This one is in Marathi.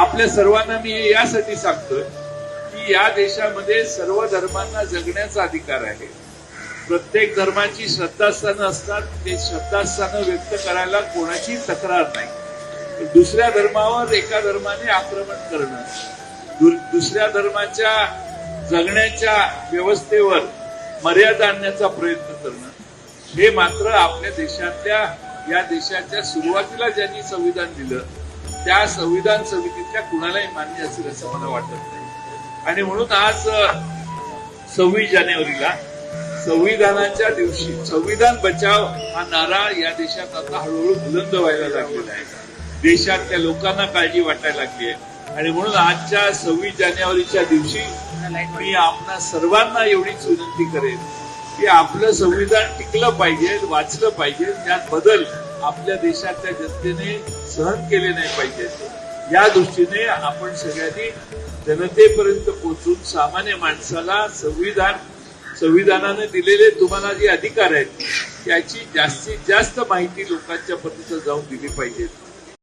आपल्या सर्वांना मी हे यासाठी सांगतोय की या देशामध्ये सर्व धर्मांना जगण्याचा अधिकार आहे. प्रत्येक धर्माची श्रद्धास्थानं असतात ते श्रद्धास्थानं व्यक्त करायला कोणाची तक्रार नाही. दुसऱ्या धर्मावर एका धर्माने आक्रमण करणं दु- दुसऱ्या धर्माच्या जगण्याच्या व्यवस्थेवर मर्यादा आणण्याचा प्रयत्न करणं हे मात्र आपल्या देशातल्या या देशाच्या सुरुवातीला ज्यांनी संविधान दिलं त्या संविधान समितीतल्या कुणालाही मान्य असेल असं मला वाटत नाही. आणि म्हणून आज सव्वीस जानेवारीला संविधानाच्या दिवशी संविधान बचाव हा नारा या देशात आता हळूहळू बुलंद व्हायला लागलेला आहे. देशातल्या लोकांना काळजी वाटायला लागली आहे. आणि म्हणून आजच्या सव्वीस जानेवारीच्या दिवशी मी आपणा सर्वांना एवढीच विनंती करेन की आपलं संविधान टिकलं पाहिजे वाचलं पाहिजे त्यात बदल आपल्या देशातल्या जनतेने सहन केले नाही पाहिजेत या दृष्टीने आपण सगळ्यांनी जनतेपर्यंत पोहोचून सामान्य माणसाला संविधान संविधानाने दिलेले तुम्हाला जे अधिकार आहेत त्याची जास्तीत जास्त माहिती लोकांच्या पर्यंत जाऊन दिली पाहिजे.